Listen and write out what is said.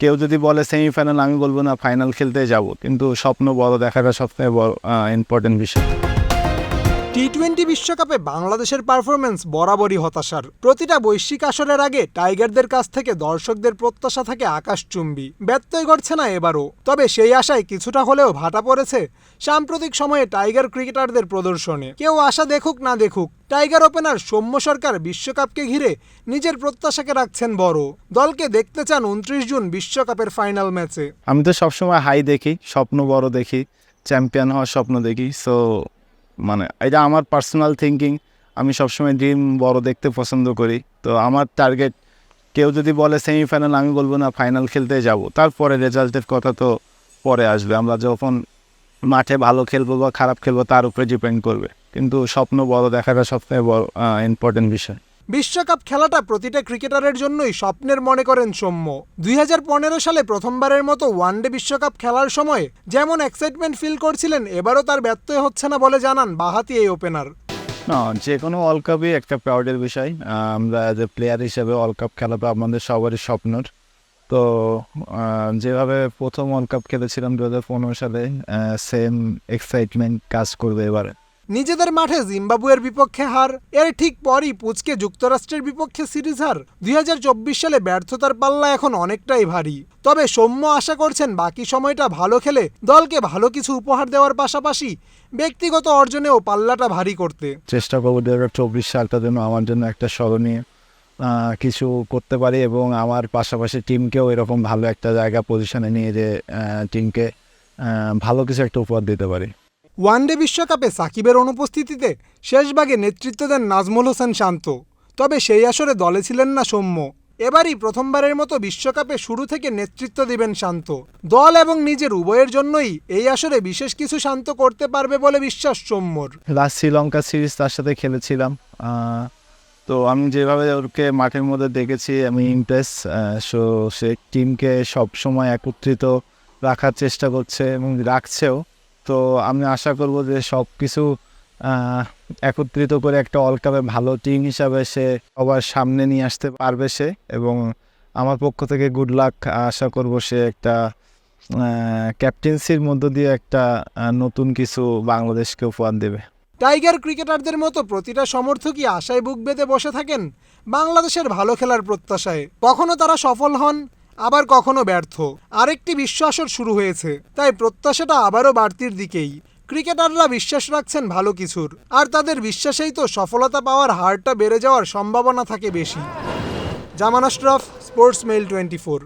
কেউ যদি বলে সেমিফাইনাল আমি বলব না ফাইনাল খেলতে যাব। কিন্তু স্বপ্ন বড়, দেখাটা সবথেকে বড় ইম্পর্টেন্ট বিষয়। টি টোয়েন্টি বিশ্বকাপে বাংলাদেশের পারফরমেন্স বরাবরই হতাশার। প্রতিটা বৈশ্বিক আসরের আগে টাইগারদের কাছ থেকে দর্শকদের প্রত্যাশা থাকে আকাশচুম্বী। ব্যত্যয় ঘটছে না এবারও। তবে সেই আশায় কিছুটা হলেও ভাটা পড়েছে সাম্প্রতিক সময়ে টাইগার ক্রিকেটারদের প্রদর্শনে। কেউ আশা দেখুক না দেখুক, টাইগার ওপেনার সৌম্য সরকার বিশ্বকাপকে ঘিরে নিজের প্রত্যাশাকে রাখছেন বড়। দলকে দেখতে চান উনত্রিশ জুন বিশ্বকাপের ফাইনাল ম্যাচে আমি তো সবসময় হাই দেখি, স্বপ্ন বড় দেখি চ্যাম্পিয়ন হওয়ার স্বপ্ন দেখি সো মানে এটা আমার পার্সোনাল থিঙ্কিং আমি সবসময় ড্রিম বড় দেখতে পছন্দ করি। তো আমার টার্গেট কেউ যদি বলে সেমিফাইনাল আমি বলব না ফাইনাল খেলতে যাব। তারপরে রেজাল্টের কথা তো পরে আসবে। আমরা যখন মাঠে ভালো খেলব বা খারাপ খেলব, তার উপরে ডিপেন্ড করবে। কিন্তু স্বপ্ন বড় দেখাটা সবথেকে বড় ইম্পর্টেন্ট বিষয়। বিশ্বকাপ খেলাটা প্রতিটা ক্রিকেটারের জন্যই স্বপ্নের মনে করেন সৌম্য। দু হাজার পনেরো সালে প্রথমবারের মতো ওয়ানডে বিশ্বকাপ খেলার সময় যেমন এক্সাইটমেন্ট ফিল করছিলেন, এবারও তার ব্যত্যয় হচ্ছে না বলে জানান বাহাতি এই ওপেনার যে কোনো ওয়ার্ল্ড কাপই একটা প্রাউডের বিষয়। আমরা এ প্লেয়ার হিসেবে ওয়ার্ল্ড কাপ খেলাটা আমাদের সবারই স্বপ্নর। তো যেভাবে প্রথম ওয়ার্ল্ড কাপ খেলেছিলাম দু হাজার পনেরো সালে সেম এক্সাইটমেন্ট কাজ করবে এবারে। নিজেদের মাঠে জিম্বাবুয়ের বিপক্ষে হার, এর ঠিক পরই পুচকে যুক্তরাষ্ট্রের বিপক্ষে সিরিজ হার। দুই হাজার চব্বিশ সালে ব্যর্থতার পাল্লা এখন অনেকটাই ভারী। তবে সৌম্য আশা করছেন বাকি সময়টা ভালো খেলে দলকে ভালো কিছু উপহার দেওয়ার পাশাপাশি ব্যক্তিগত অর্জনেও পাল্লাটা ভারী করতে। চেষ্টা করব দু হাজার চব্বিশ সালটা যেন আমার জন্য একটা স্মরণীয় কিছু করতে পারি এবং আমার পাশাপাশি টিমকেও এরকম ভালো একটা জায়গা পজিশনে নিয়ে যে টিমকে ভালো কিছু একটা উপহার দিতে পারি। ওয়ানডে বিশ্বকাপে সাকিবের অনুপস্থিতিতে শেষভাগে নেতৃত্ব দেন নাজমুল হোসেন শান্ত। তবে সেই আসরে দলে ছিলেন না সৌম্য। এবারই প্রথমবারের মতো বিশ্বকাপে শুরু থেকে নেতৃত্ব দিবেন শান্ত। দল এবং নিজের উভয়ের জন্যই এই আসরে বিশেষ কিছু শান্ত করতে পারবে বলে বিশ্বাস সৌম্যর। লাস্ট শ্রীলঙ্কা সিরিজ তার সাথে খেলেছিলাম। তো আমি যেভাবে ওকে মাঠের মধ্যে দেখেছি, আমি ইমপ্রেস সো সে টিমকে সবসময় একত্রিত রাখার চেষ্টা করছে এবং রাখছেও। তো আমি আশা করব যে সব কিছু একত্রিত করে একটা ওয়ার্ল্ড কাপে ভালো টিম হিসাবে সে সবার সামনে নিয়ে আসতে পারবে সে এবং আমার পক্ষ থেকে গুড লাক আশা করব সে একটা ক্যাপ্টেন্সির মধ্য দিয়ে একটা নতুন কিছু বাংলাদেশকে উপহার দেবে। টাইগার ক্রিকেটারদের মতো প্রতিটা সমর্থকই আশায় বুক বেঁধে বসে থাকেন বাংলাদেশের ভালো খেলার প্রত্যাশায়। কখনো তারা সফল হন আবার কখনো ব্যর্থ। আরেকটি বিশ্ব আসর শুরু হয়েছে, তাই প্রত্যাশাটা আবারও বাড়তির দিকেই। ক্রিকেটাররা বিশ্বাস রাখছেন ভালো কিছুর, আর তাদের বিশ্বাসেই তো সফলতা পাওয়ার হারটা বেড়ে যাওয়ার সম্ভাবনা থাকে বেশি। Zaman Ashraf sports mail twenty four